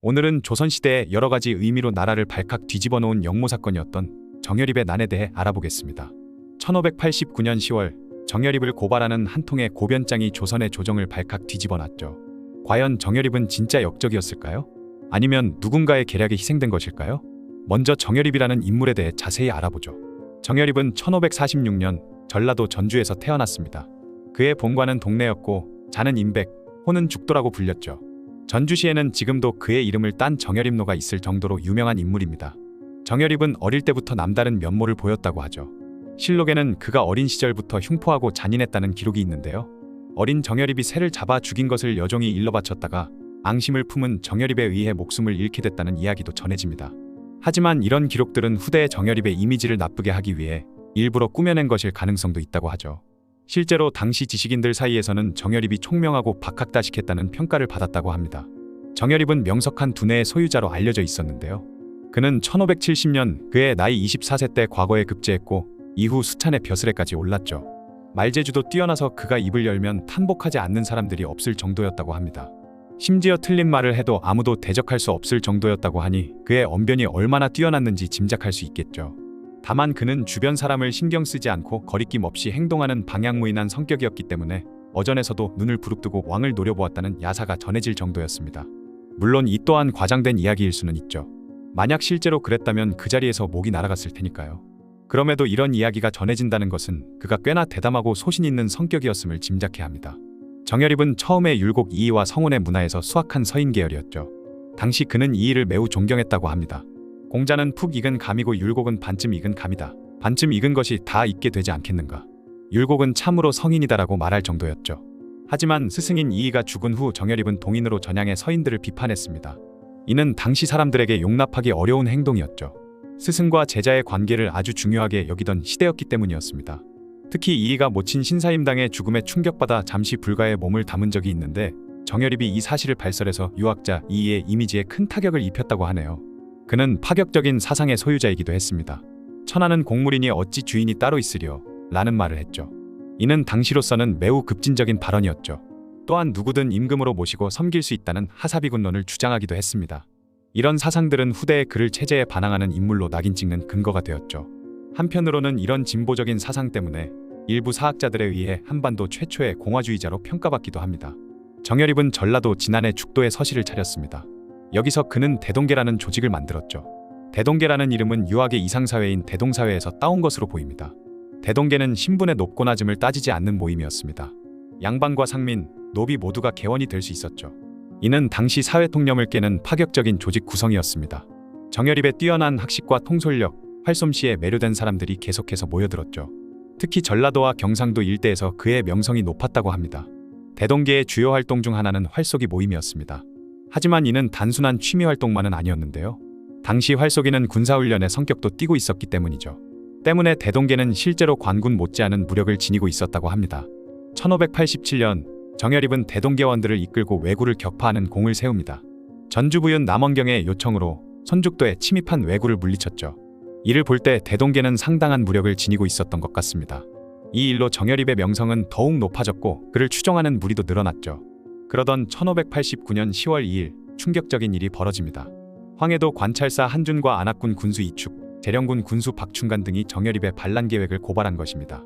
오늘은 조선시대의 여러 가지 의미로 나라를 발칵 뒤집어 놓은 역모 사건이었던 정열입의 난에 대해 알아보겠습니다. 1589년 10월 정열입을 고발하는 한 통의 고변장이 조선의 조정을 발칵 뒤집어 놨죠. 과연 정열입은 진짜 역적이었을까요? 아니면 누군가의 계략에 희생된 것일까요? 먼저 정열입이라는 인물에 대해 자세히 알아보죠. 정열입은 1546년 전라도 전주에서 태어났습니다. 그의 본관은 동네였고 자는 임백, 호는 죽도라고 불렸죠. 전주시에는 지금도 그의 이름을 딴 정열입로가 있을 정도로 유명한 인물입니다. 정열입은 어릴 때부터 남다른 면모를 보였다고 하죠. 실록에는 그가 어린 시절부터 흉포하고 잔인했다는 기록이 있는데요. 어린 정열입이 새를 잡아 죽인 것을 여종이 일러 바쳤다가 앙심을 품은 정열입에 의해 목숨을 잃게 됐다는 이야기도 전해집니다. 하지만 이런 기록들은 후대의 정열입의 이미지를 나쁘게 하기 위해 일부러 꾸며낸 것일 가능성도 있다고 하죠. 실제로 당시 지식인들 사이에서는 정열입이 총명하고 박학다식했다는 평가를 받았다고 합니다. 정열입은 명석한 두뇌의 소유자로 알려져 있었는데요. 그는 1570년 그의 나이 24세 때 과거에 급제했고 이후 수찬의 벼슬에까지 올랐죠. 말재주도 뛰어나서 그가 입을 열면 탄복하지 않는 사람들이 없을 정도였다고 합니다. 심지어 틀린 말을 해도 아무도 대적할 수 없을 정도였다고 하니 그의 언변이 얼마나 뛰어났는지 짐작할 수 있겠죠. 다만 그는 주변 사람을 신경 쓰지 않고 거리낌 없이 행동하는 방향무인한 성격이었기 때문에 어전에서도 눈을 부릅뜨고 왕을 노려보았다는 야사가 전해질 정도였습니다. 물론 이 또한 과장된 이야기일 수는 있죠. 만약 실제로 그랬다면 그 자리에서 목이 날아갔을 테니까요. 그럼에도 이런 이야기가 전해진다는 것은 그가 꽤나 대담하고 소신 있는 성격이었음을 짐작해야 합니다. 정열입은 처음에 율곡 이이와 성운의 문화에서 수학한 서인 계열이었죠. 당시 그는 이이를 매우 존경했다고 합니다. 공자는 푹 익은 감이고 율곡은 반쯤 익은 감이다. 반쯤 익은 것이 다 익게 되지 않겠는가. 율곡은 참으로 성인이다라고 말할 정도였죠. 하지만 스승인 이이가 죽은 후 정열입은 동인으로 전향해 서인들을 비판했습니다. 이는 당시 사람들에게 용납하기 어려운 행동이었죠. 스승과 제자의 관계를 아주 중요하게 여기던 시대였기 때문이었습니다. 특히 이이가 모친 신사임당의 죽음에 충격받아 잠시 불가의 몸을 담은 적이 있는데 정열입이 이 사실을 발설해서 유학자 이이의 이미지에 큰 타격을 입혔다고 하네요. 그는 파격적인 사상의 소유자이기도 했습니다. 천하는 공물이니 어찌 주인이 따로 있으리요? 라는 말을 했죠. 이는 당시로서는 매우 급진적인 발언이었죠. 또한 누구든 임금으로 모시고 섬길 수 있다는 하사비군론을 주장하기도 했습니다. 이런 사상들은 후대의 그를 체제에 반항하는 인물로 낙인 찍는 근거가 되었죠. 한편으로는 이런 진보적인 사상 때문에 일부 사학자들에 의해 한반도 최초의 공화주의자로 평가받기도 합니다. 정열입은 전라도 진안의 죽도에 서실을 차렸습니다. 여기서 그는 대동계라는 조직을 만들었죠. 대동계라는 이름은 유학의 이상사회인 대동사회에서 따온 것으로 보입니다. 대동계는 신분의 높고 낮음을 따지지 않는 모임이었습니다. 양반과 상민, 노비 모두가 개원이 될 수 있었죠. 이는 당시 사회 통념을 깨는 파격적인 조직 구성이었습니다. 정열입의 뛰어난 학식과 통솔력, 활솜씨에 매료된 사람들이 계속해서 모여들었죠. 특히 전라도와 경상도 일대에서 그의 명성이 높았다고 합니다. 대동계의 주요 활동 중 하나는 활쏘기 모임이었습니다. 하지만 이는 단순한 취미 활동만은 아니었는데요. 당시 활쏘기는 군사훈련의 성격도 띠고 있었기 때문이죠. 때문에 대동계는 실제로 관군 못지않은 무력을 지니고 있었다고 합니다. 1587년 정열입은 대동계원들을 이끌고 왜구를 격파하는 공을 세웁니다. 전주부윤 남원경의 요청으로 선죽도에 침입한 왜구를 물리쳤죠. 이를 볼 때 대동계는 상당한 무력을 지니고 있었던 것 같습니다. 이 일로 정열입의 명성은 더욱 높아졌고 그를 추종하는 무리도 늘어났죠. 그러던 1589년 10월 2일 충격적인 일이 벌어집니다. 황해도 관찰사 한준과 안학군 군수 이축, 재령군 군수 박충간 등이 정열입의 반란 계획을 고발한 것입니다.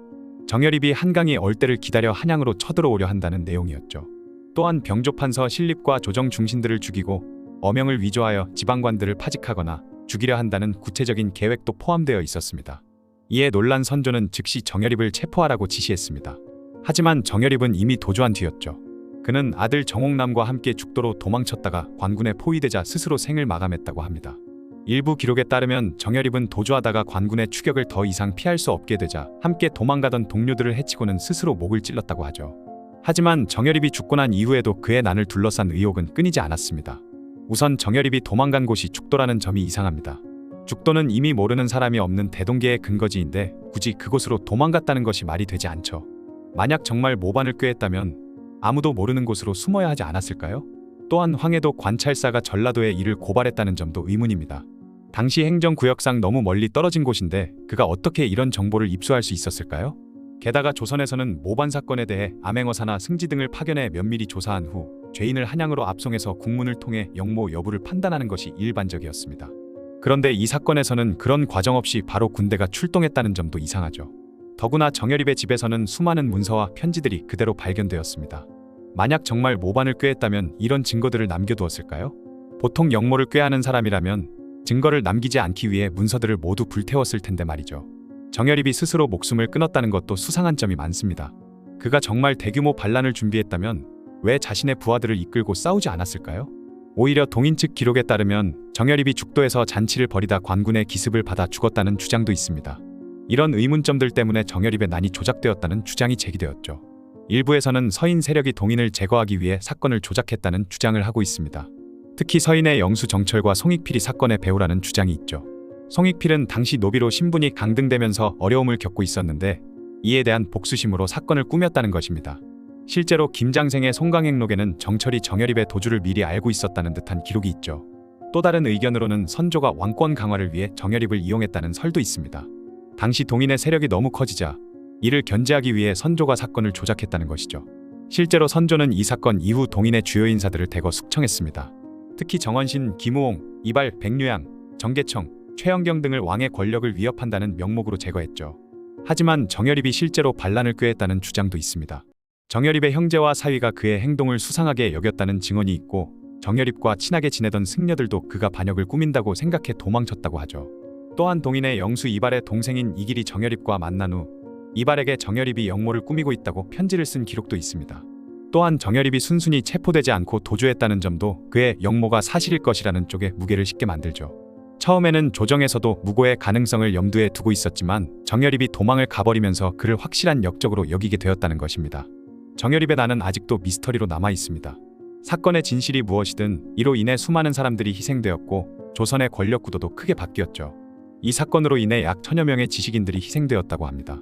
정열입이 한강의 얼때를 기다려 한양으로 쳐들어오려 한다는 내용이었죠. 또한 병조판서 신립과 조정 중신들을 죽이고 어명을 위조하여 지방관들을 파직하거나 죽이려 한다는 구체적인 계획도 포함되어 있었습니다. 이에 놀란 선조는 즉시 정열입을 체포하라고 지시했습니다. 하지만 정열입은 이미 도주한 뒤였죠. 그는 아들 정옥남과 함께 죽도로 도망쳤다가 관군에 포위되자 스스로 생을 마감했다고 합니다. 일부 기록에 따르면 정열입은 도주하다가 관군의 추격을 더 이상 피할 수 없게 되자 함께 도망가던 동료들을 해치고는 스스로 목을 찔렀다고 하죠. 하지만 정열입이 죽고 난 이후에도 그의 난을 둘러싼 의혹은 끊이지 않았습니다. 우선 정열입이 도망간 곳이 죽도라는 점이 이상합니다. 죽도는 이미 모르는 사람이 없는 대동계의 근거지인데 굳이 그곳으로 도망갔다는 것이 말이 되지 않죠. 만약 정말 모반을 꾀했다면 아무도 모르는 곳으로 숨어야 하지 않았을까요? 또한 황해도 관찰사가 전라도에 이를 고발했다는 점도 의문입니다. 당시 행정구역상 너무 멀리 떨어진 곳인데 그가 어떻게 이런 정보를 입수할 수 있었을까요? 게다가 조선에서는 모반 사건에 대해 암행어사나 승지 등을 파견해 면밀히 조사한 후 죄인을 한양으로 압송해서 국문을 통해 영모 여부를 판단하는 것이 일반적이었습니다. 그런데 이 사건에서는 그런 과정 없이 바로 군대가 출동했다는 점도 이상하죠. 더구나 정열입의 집에서는 수많은 문서와 편지들이 그대로 발견되었습니다. 만약 정말 모반을 꾀했다면 이런 증거들을 남겨두었을까요? 보통 영모를 꾀하는 사람이라면 증거를 남기지 않기 위해 문서들을 모두 불태웠을 텐데 말이죠. 정열입이 스스로 목숨을 끊었다는 것도 수상한 점이 많습니다. 그가 정말 대규모 반란을 준비했다면 왜 자신의 부하들을 이끌고 싸우지 않았을까요? 오히려 동인 측 기록에 따르면 정열입이 죽도에서 잔치를 벌이다 관군의 기습을 받아 죽었다는 주장도 있습니다. 이런 의문점들 때문에 정열입의 난이 조작되었다는 주장이 제기되었죠. 일부에서는 서인 세력이 동인을 제거하기 위해 사건을 조작했다는 주장을 하고 있습니다. 특히 서인의 영수 정철과 송익필이 사건의 배우라는 주장이 있죠. 송익필은 당시 노비로 신분이 강등되면서 어려움을 겪고 있었는데 이에 대한 복수심으로 사건을 꾸몄다는 것입니다. 실제로 김장생의 송강행록에는 정철이 정열입의 도주를 미리 알고 있었다는 듯한 기록이 있죠. 또 다른 의견으로는 선조가 왕권 강화를 위해 정열입을 이용했다는 설도 있습니다. 당시 동인의 세력이 너무 커지자 이를 견제하기 위해 선조가 사건을 조작했다는 것이죠. 실제로 선조는 이 사건 이후 동인의 주요 인사들을 대거 숙청했습니다. 특히 정원신, 김우홍, 이발, 백류양, 정계청, 최영경 등을 왕의 권력을 위협한다는 명목으로 제거했죠. 하지만 정열입이 실제로 반란을 꾀했다는 주장도 있습니다. 정열입의 형제와 사위가 그의 행동을 수상하게 여겼다는 증언이 있고 정열입과 친하게 지내던 승려들도 그가 반역을 꾸민다고 생각해 도망쳤다고 하죠. 또한 동인의 영수 이발의 동생인 이길이 정열입과 만난 후 이발에게 정열입이 영모를 꾸미고 있다고 편지를 쓴 기록도 있습니다. 또한 정열입이 순순히 체포되지 않고 도주했다는 점도 그의 영모가 사실일 것이라는 쪽에 무게를 싣게 만들죠. 처음에는 조정에서도 무고의 가능성을 염두에 두고 있었지만 정열입이 도망을 가버리면서 그를 확실한 역적으로 여기게 되었다는 것입니다. 정열입의 난은 아직도 미스터리로 남아 있습니다. 사건의 진실이 무엇이든 이로 인해 수많은 사람들이 희생되었고 조선의 권력 구도도 크게 바뀌었죠. 이 사건으로 인해 약 천여 명의 지식인들이 희생되었다고 합니다.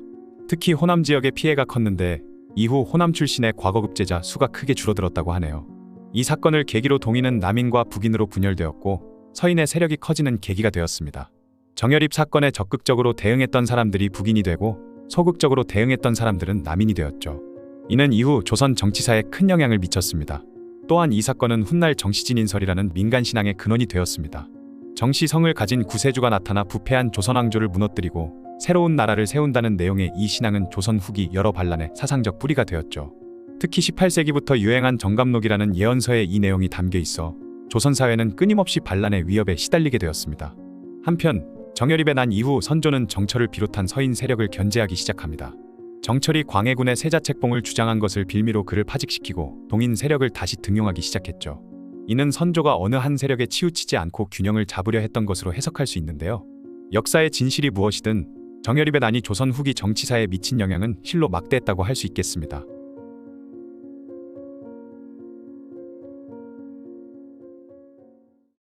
특히 호남 지역의 피해가 컸는데 이후 호남 출신의 과거급제자 수가 크게 줄어들었다고 하네요. 이 사건을 계기로 동인은 남인과 북인으로 분열되었고 서인의 세력이 커지는 계기가 되었습니다. 정열입 사건에 적극적으로 대응했던 사람들이 북인이 되고 소극적으로 대응했던 사람들은 남인이 되었죠. 이는 이후 조선 정치사에 큰 영향을 미쳤습니다. 또한 이 사건은 훗날 정시진 인설이라는 민간 신앙의 근원이 되었습니다. 정시성을 가진 구세주가 나타나 부패한 조선 왕조를 무너뜨리고 새로운 나라를 세운다는 내용의 이 신앙은 조선 후기 여러 반란의 사상적 뿌리가 되었죠. 특히 18세기부터 유행한 정감록이라는 예언서에 이 내용이 담겨 있어 조선 사회는 끊임없이 반란의 위협에 시달리게 되었습니다. 한편 정열입에 난 이후 선조는 정철을 비롯한 서인 세력을 견제하기 시작합니다. 정철이 광해군의 세자책봉을 주장한 것을 빌미로 그를 파직시키고 동인 세력을 다시 등용하기 시작했죠. 이는 선조가 어느 한 세력에 치우치지 않고 균형을 잡으려 했던 것으로 해석할 수 있는데요. 역사의 진실이 무엇이든 정열입의 난이 조선 후기 정치사에 미친 영향은 실로 막대했다고 할 수 있겠습니다.